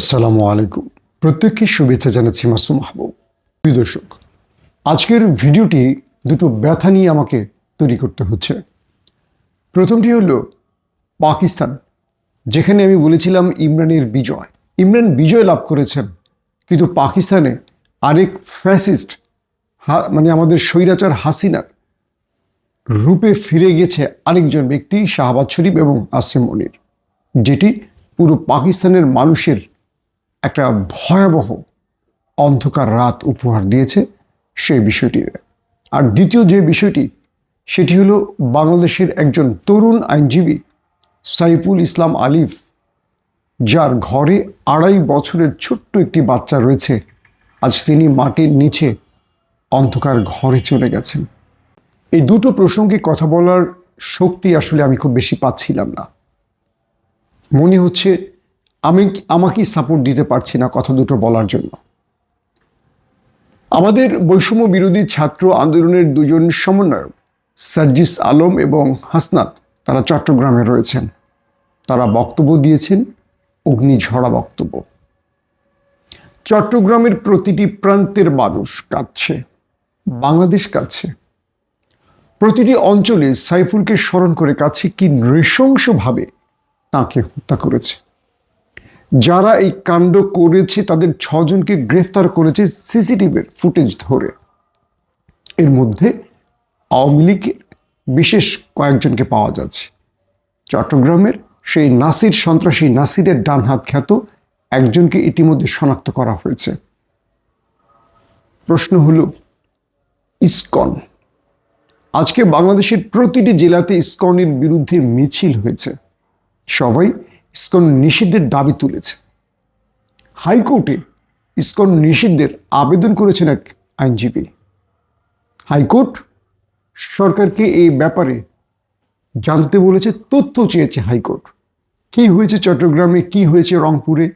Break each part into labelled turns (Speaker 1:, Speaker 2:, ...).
Speaker 1: আসসালামু আলাইকুম। প্রত্যেককে শুভেচ্ছা জানাচ্ছি মাসুম মাহবুব। প্রিয় দর্শক, আজকের ভিডিওটি দুটো ব্যথা নিয়ে আমাকে তৈরি করতে হচ্ছে। প্রথমটি হলো পাকিস্তান, যেখানে আমি বলেছিলাম ইমরানের বিজয়। ইমরান বিজয় লাভ করেছেন, কিন্তু পাকিস্তানে আরেক ফ্যাসিস্ট মানে আমাদের স্বৈরাচার হাসিনার রূপে ফিরে গেছে আরেকজন ব্যক্তি, শাহবাজ শরীফ এবং আসিম মনির, যেটি পুরো পাকিস্তানের মানুষের একটা ভয়াবহ অন্ধকার রাত উপহার দিয়েছে সেই বিষয়টি। আর দ্বিতীয় যে বিষয়টি, সেটি হলো বাংলাদেশের একজন তরুণ আইনজীবী সাইফুল ইসলাম আলিফ, যার ঘরে আড়াই বছরের ছোট্ট একটি বাচ্চা রয়েছে। আজ তিনি মাটির নিচে অন্ধকার ঘরে চলে গেছেন। এই দুটো প্রসঙ্গে কথা বলার শক্তি আসলে আমি খুব বেশি পাচ্ছিলাম না। মনে হচ্ছে আমি আমাকেই সাপোর্ট দিতে পারছি না কথা দুটো বলার জন্য। আমাদের বৈষম্য বিরোধী ছাত্র আন্দোলনের দুজন সমন্বয়ক, সার্জিস আলম এবং হাসনাত, তারা চট্টগ্রামে রয়েছেন। তারা বক্তব্য দিয়েছেন, অগ্নিঝরা বক্তব্য। চট্টগ্রামের প্রতিটি প্রান্তের মানুষ কাঁদছে, বাংলাদেশ কাঁদছে। প্রতিটি অঞ্চলে সাইফুলকে স্মরণ করে কাছে কি নৃশংসভাবে তাকে হত্যা করেছে। যারা এই কাণ্ড করেছে, তাদের ছজনকে গ্রেফতার করেছে সিসিটিভির ফুটেজ ধরে। এর মধ্যে আওয়ামী লীগের বিশেষ কয়েকজনকে পাওয়া যাচ্ছে। চট্টগ্রামের সেই নাসির সন্ত্রাসী নাসিরের ডান হাত খ্যাত একজনকে ইতিমধ্যে শনাক্ত করা হয়েছে। প্রশ্ন হল, ইসকন। আজকে বাংলাদেশের প্রতিটি জেলাতে ইসকনের বিরুদ্ধে মিছিল হয়েছে। সবাই ইসকন নিষিদ্ধের দাবি তুলেছে। হাইকোর্টে ইসকন নিষিদ্ধের আবেদন করেছেন এক আইনজীবী। হাইকোর্ট সরকারকে এই ব্যাপারে জানতে বলেছে, তথ্য চেয়েছে হাইকোর্ট। কি হয়েছে চট্টগ্রামে, কি হয়েছে রংপুরে?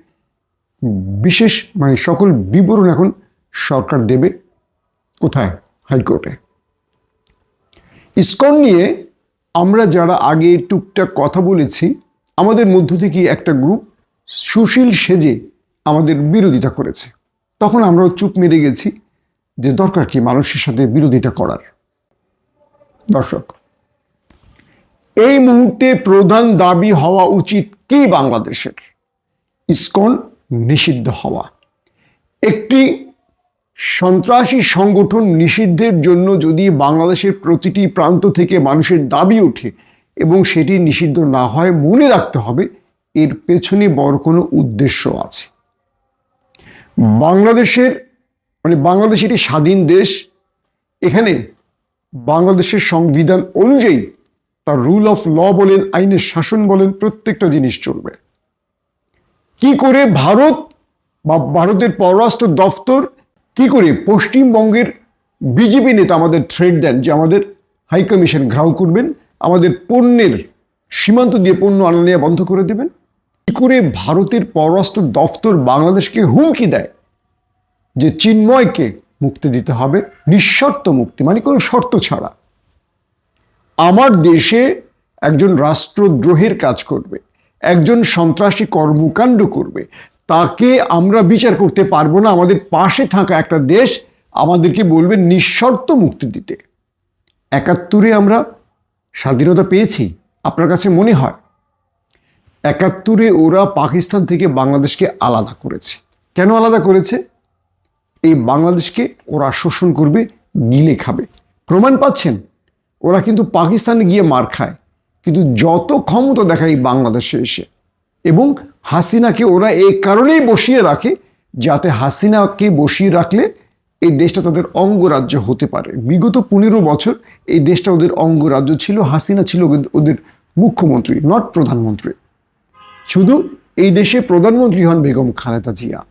Speaker 1: বিশেষ মানে সকল বিবরণ এখন সরকার দেবে কোথায়, হাইকোর্টে। ইসকন নিয়ে আমরা যারা আগে টুকটাক কথা বলেছি আমাদের মধ্য থেকে একটা গ্রুপ সুশীল সেজে আমাদের বিরোধিতা করেছে। তখন আমরাও চুপ মেরে গেছি যে দরকার কি মানুষের সাথে বিরোধিতা করার। দর্শক, এই মুহূর্তে প্রধান দাবি হওয়া উচিত কি বাংলাদেশের? ইসকন নিষিদ্ধ হওয়া। একটি সন্ত্রাসী সংগঠন নিষিদ্ধের জন্য যদি বাংলাদেশের প্রতিটি প্রান্ত থেকে মানুষের দাবি ওঠে এবং সেটি নিষিদ্ধ না হয় মনে রাখতে হবে, এর পেছনে বড় কোনো উদ্দেশ্য আছে। বাংলাদেশের মানে বাংলাদেশ একটি স্বাধীন দেশ, এখানে বাংলাদেশের সংবিধান অনুযায়ী তার রুল অফ ল বলেন, আইনের শাসন বলেন, প্রত্যেকটা জিনিস চলবে। কি করে ভারত বা ভারতের পররাষ্ট্র দফতর কি করে পশ্চিমবঙ্গের বিজেপি নেতা আমাদের থ্রেড দেন যে আমাদের হাই কমিশন ঘ্রাও করবেন আমাদের পণ্যের সীমান্ত দিয়ে পণ্য আনা নেওয়া বন্ধ করে দেবেন। কি করে ভারতের পররাষ্ট্র দফতর বাংলাদেশকে হুমকি দেয়? যে চিন্ময়কে মুক্তি দিতে হবে, নিঃশর্ত মুক্তি মানে কোনো শর্ত ছাড়া। আমার দেশে একজন রাষ্ট্রদ্রোহের কাজ করবে, একজন সন্ত্রাসী কর্মকাণ্ড করবে। তাকে আমরা বিচার করতে পারব না, আমাদের পাশে থাকা একটা দেশ আমাদেরকে বলবে নিঃশর্ত মুক্তি দিতে। একাত্তরে আমরা স্বাধীনতা পেয়েছি, আপনার কাছে মনে হয়? একাত্তরে ওরা পাকিস্তান থেকে বাংলাদেশকে আলাদা করেছে। কেন আলাদা করেছে? এই বাংলাদেশকে ওরা শোষণ করবে, গিলে খাবে। প্রমাণ পাচ্ছেন? ওরা কিন্তু পাকিস্তানে গিয়ে মার খায়। কিন্তু যত ক্ষমতা দেখায় বাংলাদেশে এসে। এবং হাসিনাকে ওরা এই কারণেই বসিয়ে রাখে, যাতে হাসিনাকে বসিয়ে রাখলে এই দেশটা তাদের অঙ্গরাজ্য হতে পারে। বিগত পনেরো বছর এই দেশটা ওদের অঙ্গরাজ্য ছিল, হাসিনা ছিল ওদের- মুখ্যমন্ত্রী নট প্রধানমন্ত্রী। শুধু এই দেশে প্রধানমন্ত্রী হন বেগম খালেদা জিয়া।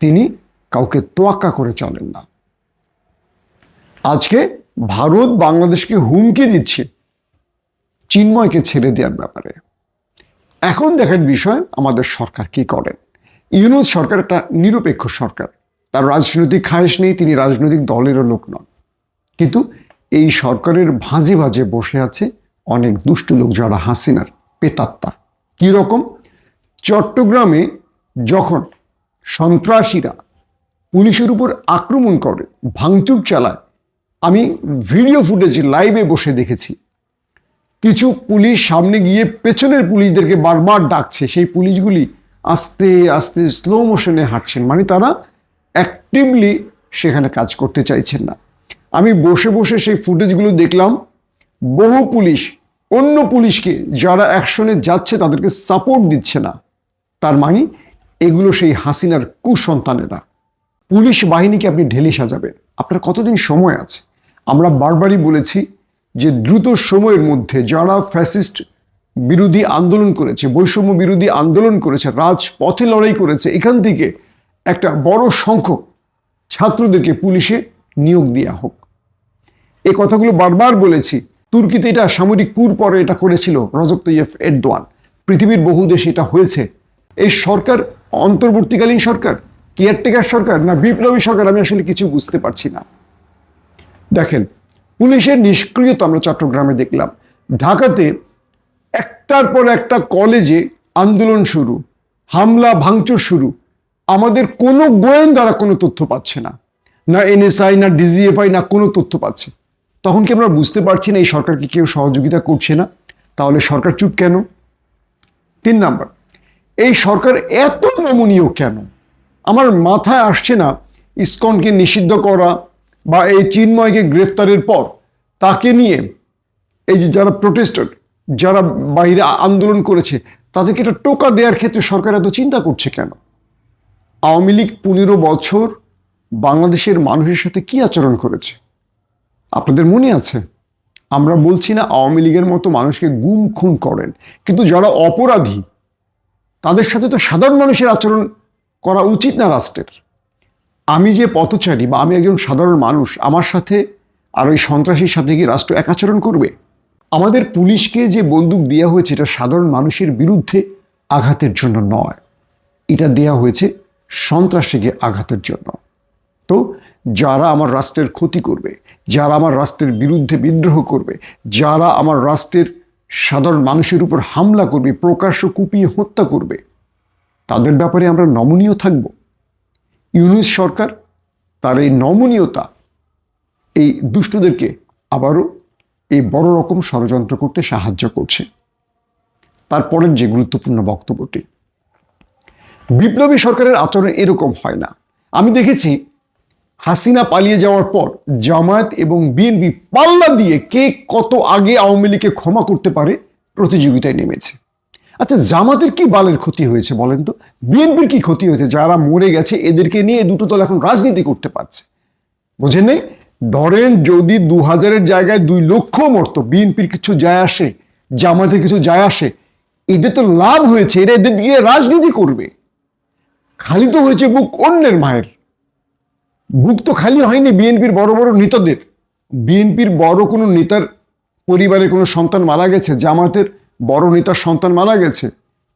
Speaker 1: তিনি কাউকে তোয়াক্কা করে চলেন না। আজকে ভারত বাংলাদেশকে হুমকি দিচ্ছে চিন্ময়কে ছেড়ে দেওয়ার ব্যাপারে। এখন দেখার বিষয়, আমাদের সরকার কি করেন ইউনুস সরকার একটা নিরপেক্ষ সরকার। তার রাজনৈতিক খায়েশ নেই, তিনি রাজনৈতিক দলেরও লোক নন। কিন্তু এই সরকারের ভাঁজে ভাঁজে বসে আছে অনেক দুষ্টু লোক যারা হাসিনার পেতাত্তা। কী রকম চট্টগ্রামে যখন সন্ত্রাসীরা পুলিশের উপর আক্রমণ করে, ভাঙচুর চালায়, আমি ভিডিও ফুটেজ লাইভে বসে দেখেছি। কিছু পুলিশ সামনে গিয়ে পেছনের পুলিশদেরকে বারবার ডাকছে। সেই পুলিশগুলি আস্তে আস্তে স্লো মোশনে হাঁটছেন। মানে তারা অ্যাক্টিভলি সেখানে কাজ করতে চাইছেন না। আমি বসে বসে সেই ফুটেজগুলো দেখলাম। বহু পুলিশ, অন্য পুলিশকে যারা অ্যাকশনে যাচ্ছে তাদেরকে সাপোর্ট দিচ্ছে না। তার মানে এগুলো সেই হাসিনার কুসন্তানেরা। পুলিশ বাহিনীকে আপনি ঢেলে সাজাবেন আপনার কতদিন সময় আছে? আমরা বারবারই বলেছি যে দ্রুত সময়ের মধ্যে যারা ফ্যাসিস্ট বিরোধী আন্দোলন করেছে, বৈষম্য বিরোধী আন্দোলন করেছে, রাজপথে লড়াই করেছে, এখান থেকে একটা বড় সংখ্যক ছাত্রদেরকে পুলিশে নিয়োগ দেওয়া হোক। এই কথাগুলো বারবার বলেছি। তুর্কিতে এটা সামরিক কুর পরে এটা করেছিল রজব তৈয়ফ এরদোয়ান। পৃথিবীর বহু দেশে এটা হয়েছে। এই সরকার অন্তর্বর্তীকালীন সরকার, কেয়ারটেকার সরকার না বিপ্লবী সরকার আমি আসলে কিছু বুঝতে পারছি না। দেখেন, পুলিশের নিষ্ক্রিয়তা আমরা চট্টগ্রামে দেখলাম। ঢাকাতে একটার পর একটা কলেজে আন্দোলন শুরু, হামলা ভাঙচুর শুরু। আমাদের কোনো গোয়েন্দারা কোনো তথ্য পাচ্ছে না। না এনএসআই না ডিজিএফআই না কোনো তথ্য পাচ্ছে। তখন কি আমরা বুঝতে পারছি না এই সরকারকে কেউ সহযোগিতা করছে না? তাহলে সরকার চুপ কেন? তিন নাম্বার, এই সরকার এত নমনীয় কেন? আমার মাথায় আসছে না ইসকনকে নিষিদ্ধ করা বা এই চিন্ময়কে গ্রেফতারের পর তাকে নিয়ে এই যে যারা প্রোটেস্টার যারা বাইরে আন্দোলন করেছে, তাদেরকে একটা টোকা দেওয়ার ক্ষেত্রে সরকার এত চিন্তা করছে কেন? আওয়ামী লীগ পনেরো বছর বাংলাদেশের মানুষের সাথে কি আচরণ করেছে? আপনাদের মনে আছে? আমরা বলছি না আওয়ামী লীগের মতো মানুষকে গুম খুন করেন, কিন্তু যারা অপরাধী, তাদের সাথে তো সাধারণ মানুষের আচরণ করা উচিত না রাষ্ট্রের। আমি যে পথচারী বা আমি একজন সাধারণ মানুষ, আমার সাথে আর ওই সন্ত্রাসীর সাথে কি রাষ্ট্র এক আচরণ করবে? আমাদের পুলিশকে যে বন্দুক দেওয়া হয়েছে, এটা সাধারণ মানুষের বিরুদ্ধে আঘাতের জন্য নয়। এটা দেয়া হয়েছে সন্ত্রাসীকে আঘাতের জন্য। তো যারা আমার রাষ্ট্রের ক্ষতি করবে, যারা আমার রাষ্ট্রের বিরুদ্ধে বিদ্রোহ করবে, যারা আমার রাষ্ট্রের সাধারণ মানুষের উপর হামলা করবে, প্রকাশ্য কুপিয়ে হত্যা করবে, তাদের ব্যাপারে আমরা নমনীয় থাকব। ইউনুস সরকার তার এই নমনীয়তা, এই দুষ্টদেরকে আবারও এই বড় রকম ষড়যন্ত্র করতে সাহায্য করছে। তারপরের যে গুরুত্বপূর্ণ বক্তব্যটি বিপ্লবী সরকারের আচরণ এরকম হয় না। আমি দেখেছি হাসিনা পালিয়ে যাওয়ার পর জামায়াত এবং বিএনপি পাল্লা দিয়ে কে কত আগে আওয়ামী লীগকে ক্ষমা করতে পারে প্রতিযোগিতায় নেমেছে। আচ্ছা জামাতের কি বালের ক্ষতি হয়েছে বলেন তো? বিএনপির কি ক্ষতি হয়েছে? যারা মরে গেছে, এদেরকে নিয়ে দুটো দল এখন রাজনীতি করতে পারছে। বোঝেন নেই? ধরেন যদি দু হাজারের জায়গায় দুই লক্ষ মরত, বিএনপির কিছু যায় আসে, জামাতের কিছু যায় আসে, এদের তো লাভ হয়েছে, এরা এদের দিয়ে রাজনীতি করবে। খালি তো হয়েছে বুক অন্যের মায়ের বুক তো খালি হয়নি বিএনপির বড় বড় নেতাদের। বিএনপির বড় কোনো নেতার পরিবারে কোনো সন্তান মারা গেছে, জামাতের বড় নেতার সন্তান মারা গেছে,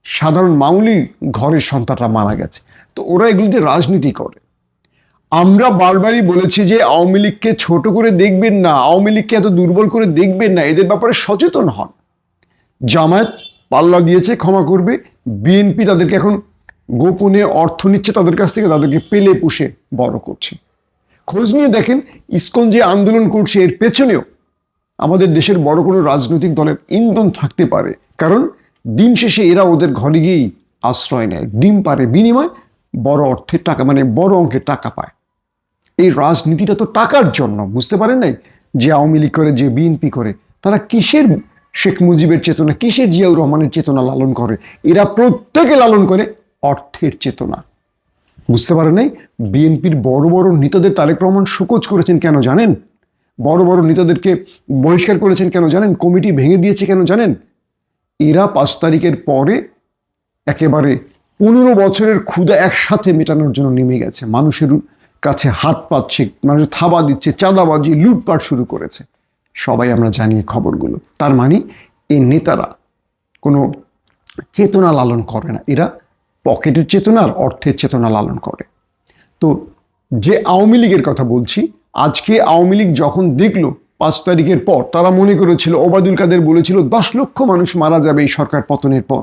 Speaker 1: সাধারণ মামুলি ঘরের সন্তানরা মারা গেছে। তো ওরা এগুলিতে রাজনীতি করে। আমরা বারবারই বলেছি যে আওয়ামী লীগকে ছোট করে দেখবেন না, আওয়ামী লীগকে এত দুর্বল করে দেখবেন না, এদের ব্যাপারে সচেতন হন। জামায়াত পাল্লা দিয়েছে, ক্ষমা করবে। বিএনপি তাদেরকে এখন গোপনে অর্থ নিচ্ছে তাদের কাছ থেকে, তাদেরকে পেলে পুষে বড় করছে। খোঁজ নিয়ে দেখেন, ইসকন যে আন্দোলন করছে, এর পেছনেও আমাদের দেশের বড় কোনো রাজনৈতিক দলের ইন্ধন থাকতে পারে। কারণ দিন শেষে এরা ওদের ঘরে গিয়েই আশ্রয় নেয়। ডিম পারে বিনিময়, বড় অর্থের টাকা মানে বড় অঙ্কের টাকা পায়। এই রাজনীতিটা তো টাকার জন্য, বুঝতে পারেন নাই? যে আওয়ামী লীগ করে, যে বিএনপি করে, তারা কিসের শেখ মুজিবের চেতনা, কিসের জিয়াউর রহমানের চেতনা লালন করে? এরা প্রত্যেকে লালন করে অর্থের চেতনা। বুঝতে পারেন বিএনপির বড় বড় নেতাদের তারেক রহমান শোকজ করেছেন কেন জানেন? বড় বড় নেতাদেরকে বহিষ্কার করেছেন কেন জানেন? কমিটি ভেঙে দিয়েছে কেন জানেন? এরা পাঁচ তারিখের পরে একেবারে পনেরো বছরের ক্ষুদা একসাথে মেটানোর জন্য নেমে গেছে। মানুষের কাছে হাত পাচ্ছে মানুষ থাবা দিচ্ছে, চাঁদাবাজি, লুটপাট শুরু করেছে। সবাই আমরা জানি খবরগুলো। তার মানে এই নেতারা কোনো চেতনা লালন করে না। এরা পকেটের চেতনা আর অর্থের চেতনা লালন করে। তো যে আওয়ামী লীগের কথা বলছি, আজকে আওয়ামী লীগ যখন দেখল পাঁচ তারিখের পর, তারা মনে করেছিল, ওবায়দুল কাদের বলেছিল, দশ লক্ষ মানুষ মারা যাবে এই সরকার পতনের পর।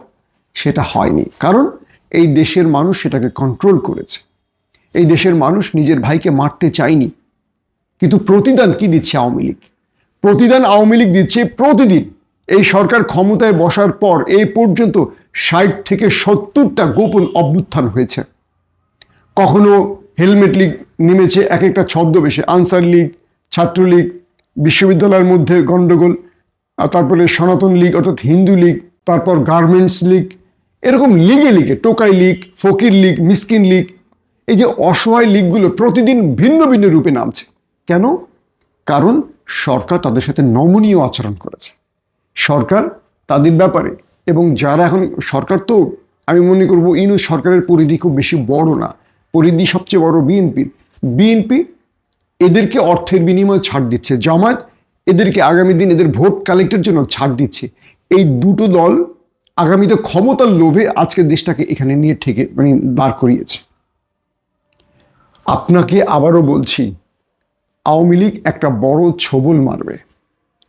Speaker 1: সেটা হয়নি। কারণ এই দেশের মানুষ সেটাকে কন্ট্রোল করেছে। এই দেশের মানুষ নিজের ভাইকে মারতে চায়নি। কিন্তু প্রতিদান কি দিচ্ছে আওয়ামী লীগ? প্রতিদান আওয়ামী লীগ দিচ্ছে প্রতিদিন। এই সরকার ক্ষমতায় বসার পর, এই পর্যন্ত ষাট থেকে সত্তরটা গোপন অভ্যুত্থান হয়েছে। কখনো হেলমেট লীগ নেমেছে এক একটা ছদ্মবেশে, আনসার লীগ, ছাত্রলীগ, বিশ্ববিদ্যালয়ের মধ্যে গণ্ডগোল তারপরে সনাতন লীগ, অর্থাৎ হিন্দু লীগ, তারপর গার্মেন্টস লীগ, এরকম লিগে লিগে, টোকাই লীগ, ফকির লীগ, মিসকিন লীগ, এই যে অসহায় লীগগুলো প্রতিদিন ভিন্ন ভিন্ন রূপে নামছে। কেন? কারণ সরকার তাদের সাথে নমনীয় আচরণ করেছে। সরকার তাদের ব্যাপারে এবং যারা এখন সরকার তো, আমি মনে করব ইনু সরকারের পরিধি খুব বেশি বড় না। পরিধি সবচেয়ে বড় বিএনপির বিএনপি এদেরকে অর্থের বিনিময়ে ছাড় দিচ্ছে। জামায়াত এদেরকে আগামী দিন এদের ভোট কালেক্টের জন্য ছাড় দিচ্ছে। এই দুটো দল আগামীতে ক্ষমতার লোভে আজকে দেশটাকে এখানে নিয়ে ঠেকে মানে দাঁড় করিয়েছে। আপনাকে আবারও বলছি, আওয়ামী লীগ একটা বড় ছবল মারবে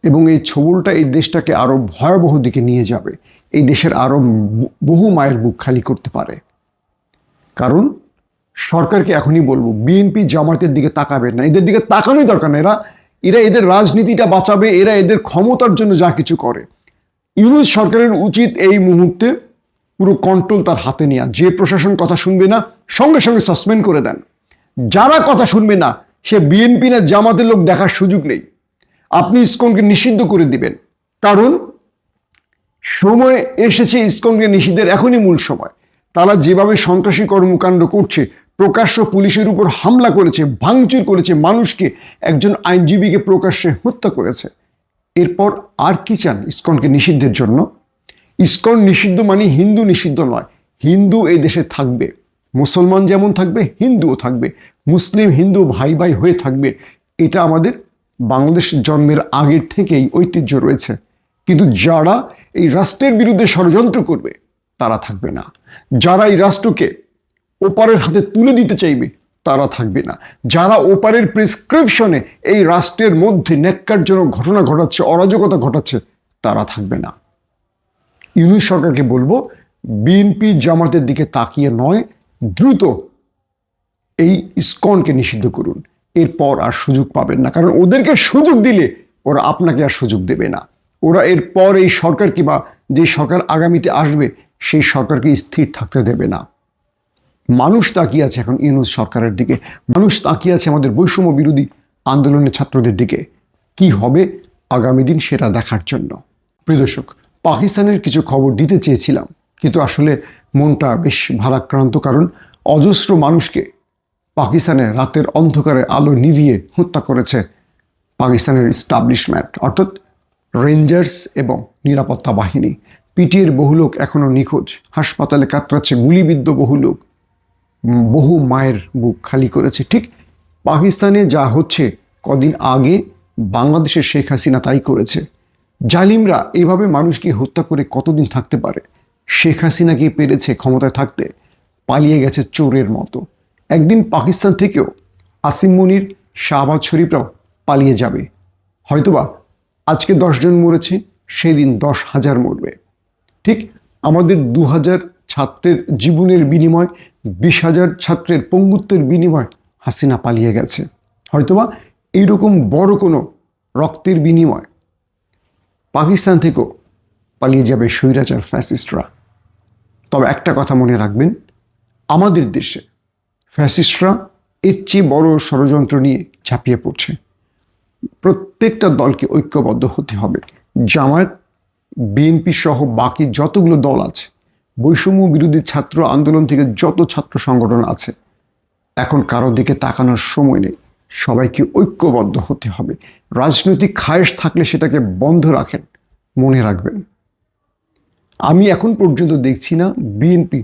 Speaker 1: এবং এই ছবলটা এই দেশটাকে আরও ভয়াবহ দিকে নিয়ে যাবে। এই দেশের আরও বহু মায়ের বুক খালি করতে পারে। কারণ সরকারকে এখনই বলব, বিএনপি জামাতের দিকে তাকাবে না। এদের দিকে তাকানোই দরকার না। এরা এরা এদের রাজনীতিটা বাঁচাবে, এরা এদের ক্ষমতার জন্য যা কিছু করে। ইউনুস সরকারের উচিত এই মুহূর্তে পুরো কন্ট্রোল তার হাতে নেওয়া যে প্রশাসন কথা শুনবে না, সঙ্গে সঙ্গে সাসপেন্ড করে দেন। যারা কথা শুনবে না, সে বিএনপি না জামাতের লোক দেখার সুযোগ নেই। আপনি ইসকনকে নিষিদ্ধ করে দিবেন। কারণ সময় এসেছে ইসকনকে নিষিদ্ধের এখনই মূল সময়। তারা যেভাবে সন্ত্রাসী কর্মকাণ্ড করছে, প্রকাশ্য পুলিশের উপর হামলা করেছে, ভাঙচুর করেছে, মানুষকে একজন আইনজীবীকে প্রকাশ্যে হত্যা করেছে। এরপর আর কি চান ইসকনকে নিষিদ্ধের জন্য? ইসকন নিষিদ্ধ মানে হিন্দু নিষিদ্ধ নয়। হিন্দু এই দেশে থাকবে। মুসলমান যেমন থাকবে, হিন্দুও থাকবে। মুসলিম, হিন্দু ভাই ভাই হয়ে থাকবে। এটা আমাদের বাংলাদেশ জন্মের আগের থেকেই ঐতিহ্য রয়েছে। কিন্তু যারা এই রাষ্ট্রের বিরুদ্ধে ষড়যন্ত্র করবে, তারা থাকবে না। যারা এই রাষ্ট্রকে ওপারের হাতে তুলে দিতে চাইবে, তারা থাকবে না। যারা ওপারের প্রেসক্রিপশনে এই রাষ্ট্রের মধ্যে ন্যাক্কারজনক ঘটনা ঘটাচ্ছে, অরাজকতা ঘটাচ্ছে, তারা থাকবে না। ইউনুস সরকারকে বলব, বিএনপি জামাতের দিকে তাকিয়ে নয়, দ্রুত এই ইসকনকে নিষিদ্ধ করুন। এরপর আর সুযোগ পাবেন না। কারণ ওদেরকে সুযোগ দিলে ওরা আপনাকে আর সুযোগ দেবে না। ওরা এরপর এই সরকার কিংবা যে সরকার আগামীতে আসবে, সেই সরকারকে স্থির থাকতে দেবে না। মানুষ তাকিয়ে আছে এখন ইউনুস সরকারের দিকে। মানুষ তাকিয়ে আছে আমাদের বৈষম্য বিরোধী আন্দোলনের ছাত্রদের দিকে। কি হবে আগামী দিন সেটা দেখার জন্য। প্রিয় দর্শক, পাকিস্তানের কিছু খবর দিতে চেয়েছিলাম, কিন্তু আসলে মনটা বেশ ভারাক্রান্ত কারণ অজস্র মানুষকে পাকিস্তানে রাতের অন্ধকারে আলো নিভিয়ে হত্যা করেছে পাকিস্তানের ইস্টাবলিশমেন্ট অর্থাৎ রেঞ্জার্স এবং নিরাপত্তা বাহিনী। পিটিএর বহু লোক এখনও নিখোঁজ। হাসপাতালে কাতরাচ্ছে গুলিবিদ্ধ বহু লোক। বহু মায়ের বুক খালি করেছে। ঠিক পাকিস্তানে যা হচ্ছে কদিন আগে বাংলাদেশের শেখ হাসিনা তাই করেছে। জালিমরা এভাবে মানুষকে হত্যা করে কতদিন থাকতে পারে? শেখ হাসিনা কি পেরেছে ক্ষমতায় থাকতে? পালিয়ে গেছে চোরের মতো। একদিন পাকিস্তান থেকেও আসিম মনির শাহবাজ শরীফরাও পালিয়ে যাবে। হয়তোবা আজকে দশজন মরেছে, সেদিন দশ হাজার মরবে। ঠিক আমাদের দু হাজার ছাত্রের জীবনের বিনিময়, বিশ হাজার ছাত্রের পঙ্গুত্বের বিনিময় হাসিনা পালিয়ে গেছে। হয়তোবা এইরকম বড় কোনো রক্তের বিনিময় পাকিস্তান থেকেও পালিয়ে যাবে স্বৈরাচার ফ্যাসিস্টরা। তবে একটা কথা মনে রাখবেন, আমাদের দেশে ফ্যাসিস্টরা এর চেয়ে বড় ষড়যন্ত্র নিয়ে ঝাঁপিয়ে পড়ছে। প্রত্যেকটা দলকে ঐক্যবদ্ধ হতে হবে। জামায়াত, বিএনপি সহ বাকি যতগুলো দল আছে, বৈষম্য বিরোধী ছাত্র আন্দোলন থেকে যত ছাত্র সংগঠন আছে, এখন কারও দিকে তাকানোর সময় নেই। সবাইকে ঐক্যবদ্ধ হতে হবে। রাজনৈতিক খায়েশ থাকলে সেটাকে বন্ধ রাখেন, মনে রাখবেন। আমি এখন পর্যন্ত দেখছি না বিএনপি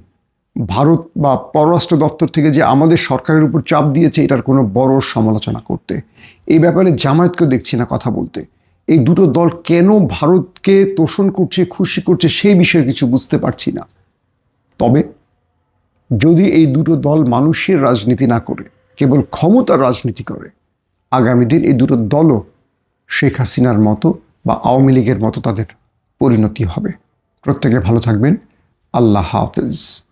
Speaker 1: ভারত বা পররাষ্ট্র দপ্তর থেকে যে আমাদের সরকারের উপর চাপ দিয়েছে, এটার কোনো বড় সমালোচনা করতে। এই ব্যাপারে জামায়াতকেও দেখছি না কথা বলতে। এই দুটো দল কেন ভারতকে তোষণ করছে, খুশি করছে, সেই বিষয়ে কিছু বুঝতে পারছি না। তবে যদি এই দুটো দল মানুষের রাজনীতি না করে, কেবল ক্ষমতার রাজনীতি করে, আগামী দিন এই দুটো দলও শেখ হাসিনার মতো বা আওয়ামী লীগের মতো তাদের পরিণতি হবে। প্রত্যেকে ভালো থাকবেন। আল্লাহ হাফেজ।